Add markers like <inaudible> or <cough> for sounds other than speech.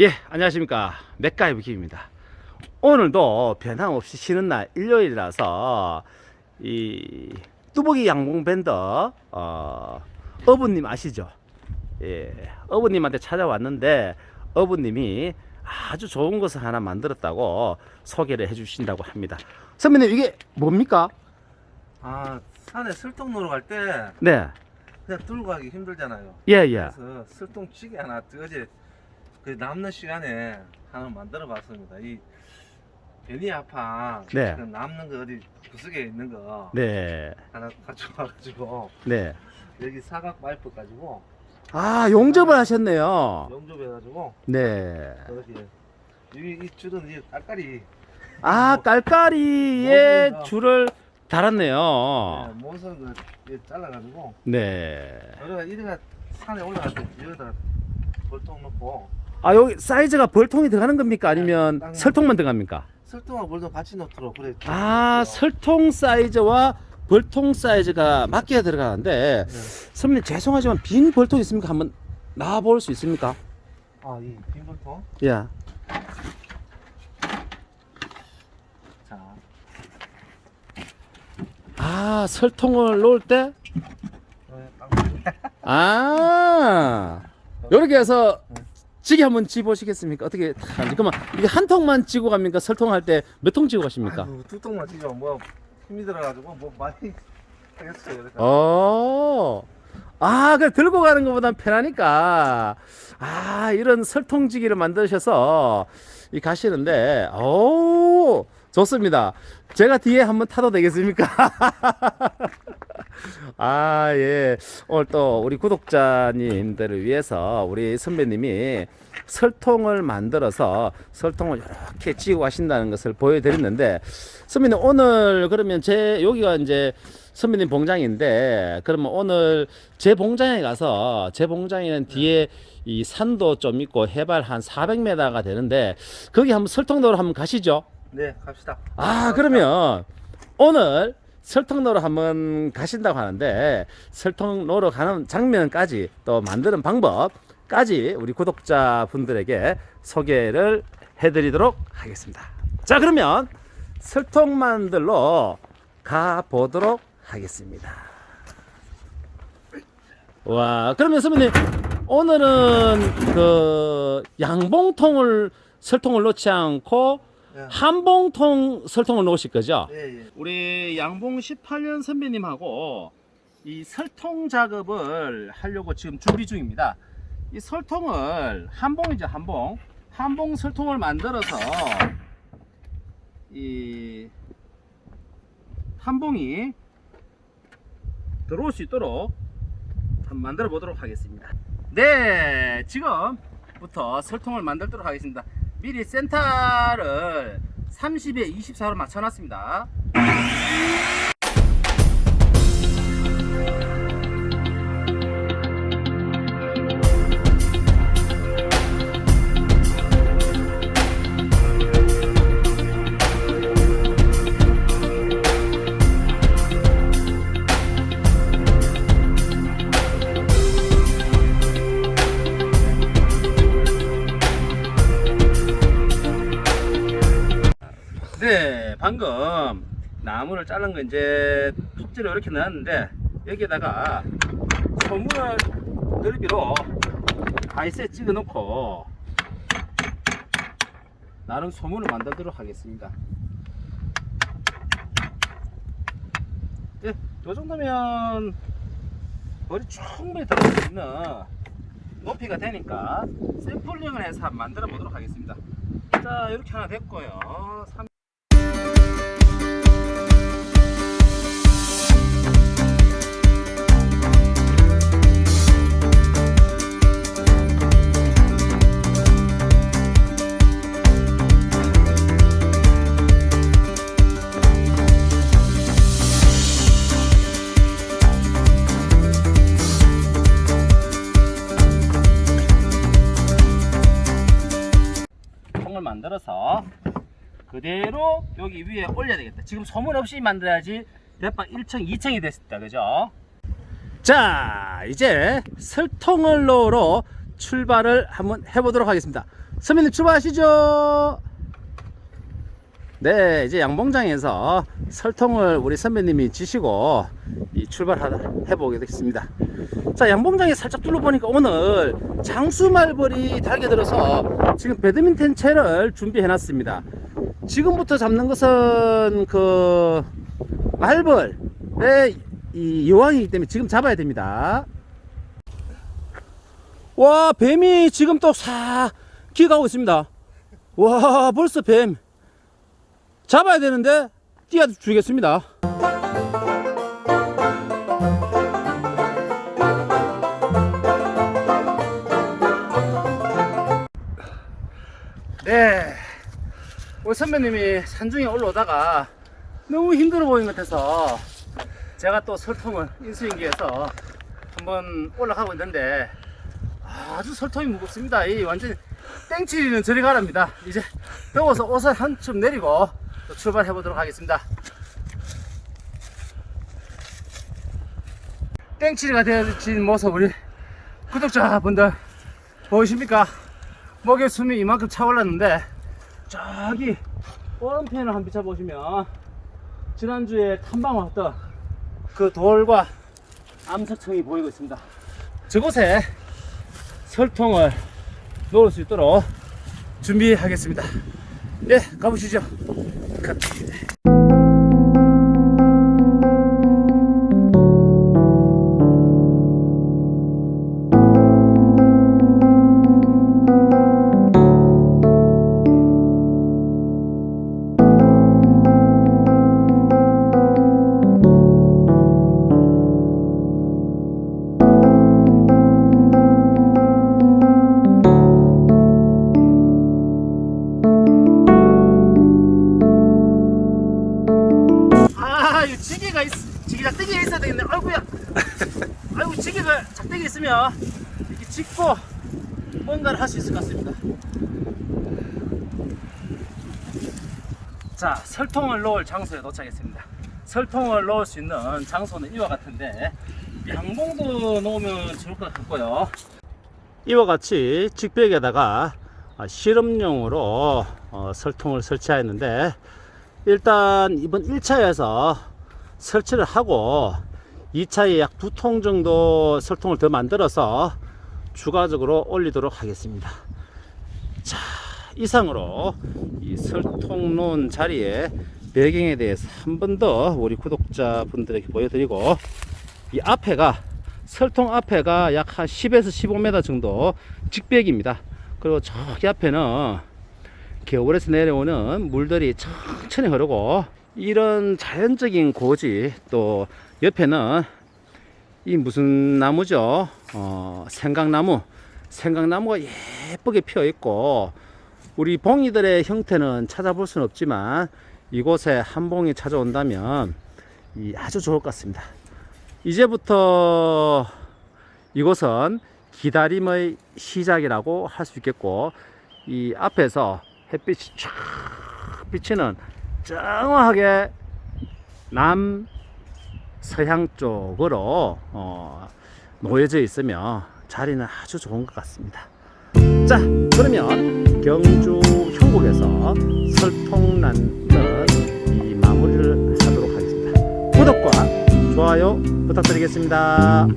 예, 안녕하십니까. 맥가이브 김입니다. 오늘도 변함없이 쉬는 날 일요일이라서 이 뚜벅이 양봉 밴드 어, 어부님 아시죠? 예, 어부님한테 찾아왔는데 어부님이 아주 좋은 것을 하나 만들었다고 소개를 해주신다고 합니다. 선배님 이게 뭡니까? 아 산에 설탕 놀러 갈 때 네, 그냥 들고 가기 힘들잖아요. 예, 예. 그래서 설탕찌개 하나 어제 그 남는 시간에 하나 만들어 봤습니다. 이 베니아파 네. 그 남는 거 어디 구석에 있는 거 네, 하나 가져와가지고 네. 여기 사각 파이프 가지고 아, 용접을 하셨네요. 용접해가지고 네. 이렇게 여기 이 줄은 이 깔깔이 아, 깔깔이에 뭐든가. 줄을 네, 달았네요. 모서를 이렇게 잘라가지고 네. 여기가 이래가 산에 올라갈 때 여기다 볼통 넣고 아, 여기 사이즈가 벌통이 들어가는 겁니까? 아니면 땅- 설통만 들어갑니까? 설탕하고 볼통 같이 넣도록 그래. 아, 설통 사이즈와 벌통 사이즈가 맞게 들어가는데, 네. 선배님 죄송하지만 빈 벌통 있습니까? 한번 나와 볼 수 있습니까? 아, 이 빈볼통. 예. 자, 아, 설통을 놓을 때, 어, 딱 아, 이렇게 해서 찌개 한번 찌보시겠습니까? 어떻게 하는지. 그러면 이게 한 통만 찌고 갑니까? 설통할 때 몇 통 찌고 가십니까? 아이고, 두 통만 지금 뭐 힘이 들어가지고 뭐 많이 하겠어요. 그래서 어. 아, 그 들고 가는 것보단 편하니까. 아, 이런 설통지기를 만드셔서 이 가시는데, 오, 좋습니다. 제가 뒤에 한번 타도 되겠습니까? <laughs> 아, 예. 오늘 또 우리 구독자님들을 위해서 우리 선배님이 설통을 만들어서 설통을 이렇게 찌고 가신다는 것을 보여드렸는데, 선배님 오늘 그러면 제 여기가 이제 선배님 봉장인데 그러면 오늘 제 봉장에 가서 제 봉장에는 뒤에 이 산도 좀 있고 해발 한 400m가 되는데 거기 한번 설통도로 한번 가시죠. 네, 갑시다. 아 그러면 오늘 설통로로 한번 가신다고 하는데 설통로로 가는 장면까지 또 만드는 방법까지 우리 구독자분들에게 소개를 해드리도록 하겠습니다. 자 그러면 설통 만들로 가보도록 하겠습니다. 와 그러면 선배님 오늘은 그 양봉통을 설통을 놓지 않고 네. 한 봉통 설통을 놓으실 거죠? 예, 예. 우리 양봉 18년 선배님하고 이 설통 작업을 하려고 지금 준비 중입니다. 이 설통을 한 봉이죠, 한 봉. 한 봉 설통을 만들어서 이 한 봉이 들어올 수 있도록 한번 만들어 보도록 하겠습니다. 네, 지금부터 설통을 만들도록 하겠습니다. 미리 센터를 30에 24로 맞춰놨습니다. 네, 방금 나무를 자른 거 이제 톱질을 이렇게 넣었는데 여기에다가 소문을 넓이로 바이스에 찍어 놓고 나름 소문을 만들도록 하겠습니다. 예, 요 정도면 머리 충분히 들어갈 수 있는 높이가 되니까 샘플링을 해서 한번 만들어 보도록 하겠습니다. 자, 이렇게 하나 됐고요. 만들어서 그대로 여기 위에 올려야 되겠다. 지금 소문 없이 만들어야지 대박 1층, 2층이 됐습니다. 그죠? 자, 이제 설통을로로 출발을 한번 해보도록 하겠습니다. 선배님 출발하시죠. 네, 이제 양봉장에서 설통을 우리 선배님이 지시고 이 출발해 보겠습니다. 자, 양봉장에 살짝 둘러보니까 오늘 장수말벌이 달게 들어서 지금 배드민턴 채를 준비해 놨습니다. 지금부터 잡는 것은 그 말벌의 이 여왕이기 때문에 지금 잡아야 됩니다. 와, 뱀이 지금 또싹 기가고 있습니다. 와, 벌써 뱀. 잡아야 되는데 띄워 주겠습니다. 네. 우리 선배님이 산중에 올라오다가 너무 힘들어 보이는 것 같아서 제가 또 설통을 인수인계해서 한번 올라가고 있는데 아주 설통이 무겁습니다. 이 완전 땡치리는 저리 가랍니다. 이제 더워서 옷을 한줌 내리고 또 출발해 보도록 하겠습니다. 땡치리가 되어진 모습 우리 구독자분들 보이십니까? 목에 숨이 이만큼 차올랐는데 저기 오른편을 한번 비춰보시면 지난주에 탐방 왔던 그 돌과 암석청이 보이고 있습니다. 저곳에 설통을 놓을 수 있도록 준비하겠습니다. 예, 가보시죠. 가- 아, 이 지게가 있, 지게 작대기가 있어야 되겠네. 아이고야. 아이고, 지게가 작대기 있으면 이렇게 짚고 뭔가를 할 수 있을 것 같습니다. 자, 설통을 놓을 장소에 도착했습니다. 설통을 놓을 수 있는 장소는 이와 같은데 양봉도 놓으면 좋을 것 같고요. 이와 같이 직벽에다가 아, 실험용으로 어, 설통을 설치하였는데 일단 이번 1차에서 설치를 하고 2차에 약 두 통 정도 설통을 더 만들어서 추가적으로 올리도록 하겠습니다. 자, 이상으로 이 설통 놓은 자리에 배경에 대해서 한 번 더 우리 구독자분들에게 보여드리고 이 앞에가 설통 앞에가 약 한 10에서 15m 정도 직벽입니다. 그리고 저기 앞에는 겨울에서 내려오는 물들이 천천히 흐르고 이런 자연적인 고지 또 옆에는 이 무슨 나무죠? 어, 생강나무. 생강나무가 예쁘게 피어 있고 우리 봉이들의 형태는 찾아볼 수는 없지만 이곳에 한 봉이 찾아온다면 이 아주 좋을 것 같습니다. 이제부터 이곳은 기다림의 시작이라고 할 수 있겠고 이 앞에서 햇빛이 쫙 비치는 정확하게 남 서향 쪽으로 어, 놓여져 있으며 자리는 아주 좋은 것 같습니다. 자, 그러면 경주 형국에서 설통난는 이 마무리를 하도록 하겠습니다. 구독과 좋아요 부탁드리겠습니다.